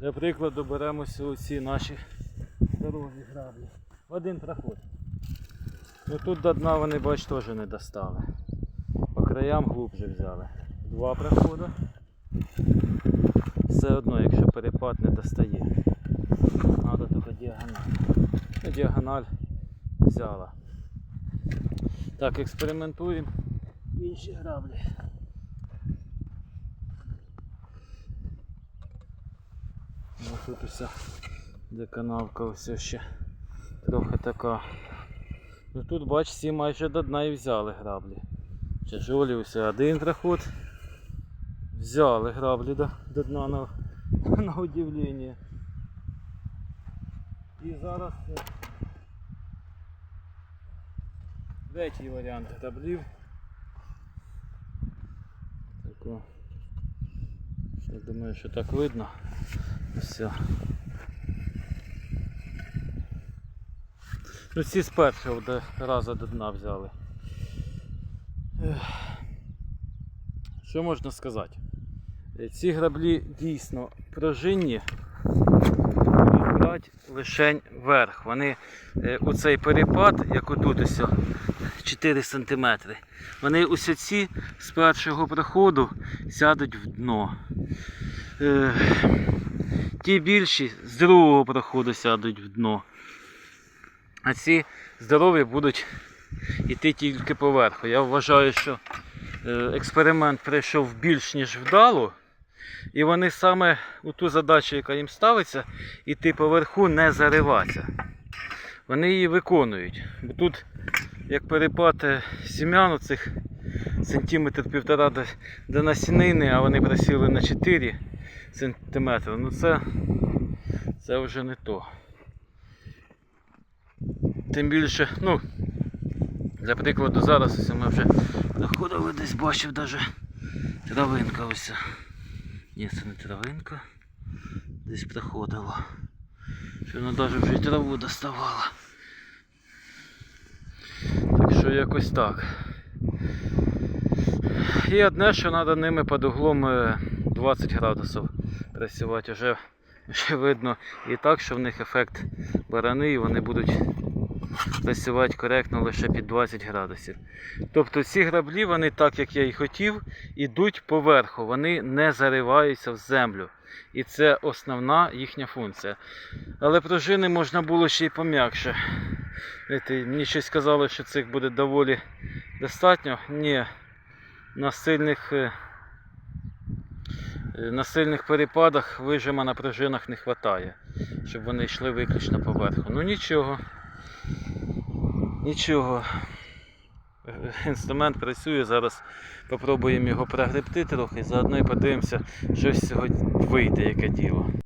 Для прикладу беремося оці наші здорові граблі. Один проход. Ну тут до дна вони, бач, теж не достали. По краям глубже взяли. Два проходи. Все одно, якщо перепад не достає. Треба тільки діагональ. Ну, діагональ взяла. Так, експериментуємо. Інші граблі. Ну, тут уся де канавка ось ще трохи така. Ну тут бач, всі майже до дна і взяли граблі. Тяжолі усе один проход. Взяли граблі до, до дна на, на удивлення. І зараз третій варіант граблів. Тако. Я думаю, що так видно. Все. Ну ці з першого до- разу до дна взяли. Що можна сказати? Е, Ці граблі дійсно пружинні, будуть брати лишень вверх. Вони е, у цей перепад, як отут ось 4 см, вони ось ці з першого проходу сядуть в дно. Ті більші з другого проходу сядуть в дно. А ці здорові будуть йти тільки поверху. Я вважаю, що е, експеримент пройшов більш ніж вдало. І вони саме у ту задачу, яка їм ставиться, іти поверху не зариватися. Вони її виконують. Бо тут, як перепад е, сім'ян цих сантиметр півтора до, до насінини, а вони просіли на 4 сантиметри. Ну це, це вже не то. Тим більше, ну, для прикладу, зараз ось ми вже доходили, десь бачив даже травинка ось. Ні, це не травинка. Десь проходила. Що вона навіть вже траву доставала. Так що якось так. І одне, що треба ними під углом е, 20 градусів працювати. Вже, вже видно і так, що в них ефект барани і вони будуть працювати коректно лише під 20 градусів. Тобто ці граблі, вони так як я і хотів, ідуть поверху, вони не зариваються в землю. І це основна їхня функція. Але пружини можна було ще й пом'якше. Мені щось сказали, що цих буде доволі достатньо. Ні, на сильних, е, е, на сильних перепадах вижима на пружинах не вистачає, щоб вони йшли виключно поверху. Ну нічого. Нічого. Е, Інструмент працює, зараз попробуємо його прогребти трохи, заодно і подивимося, що цього вийде, яке діло.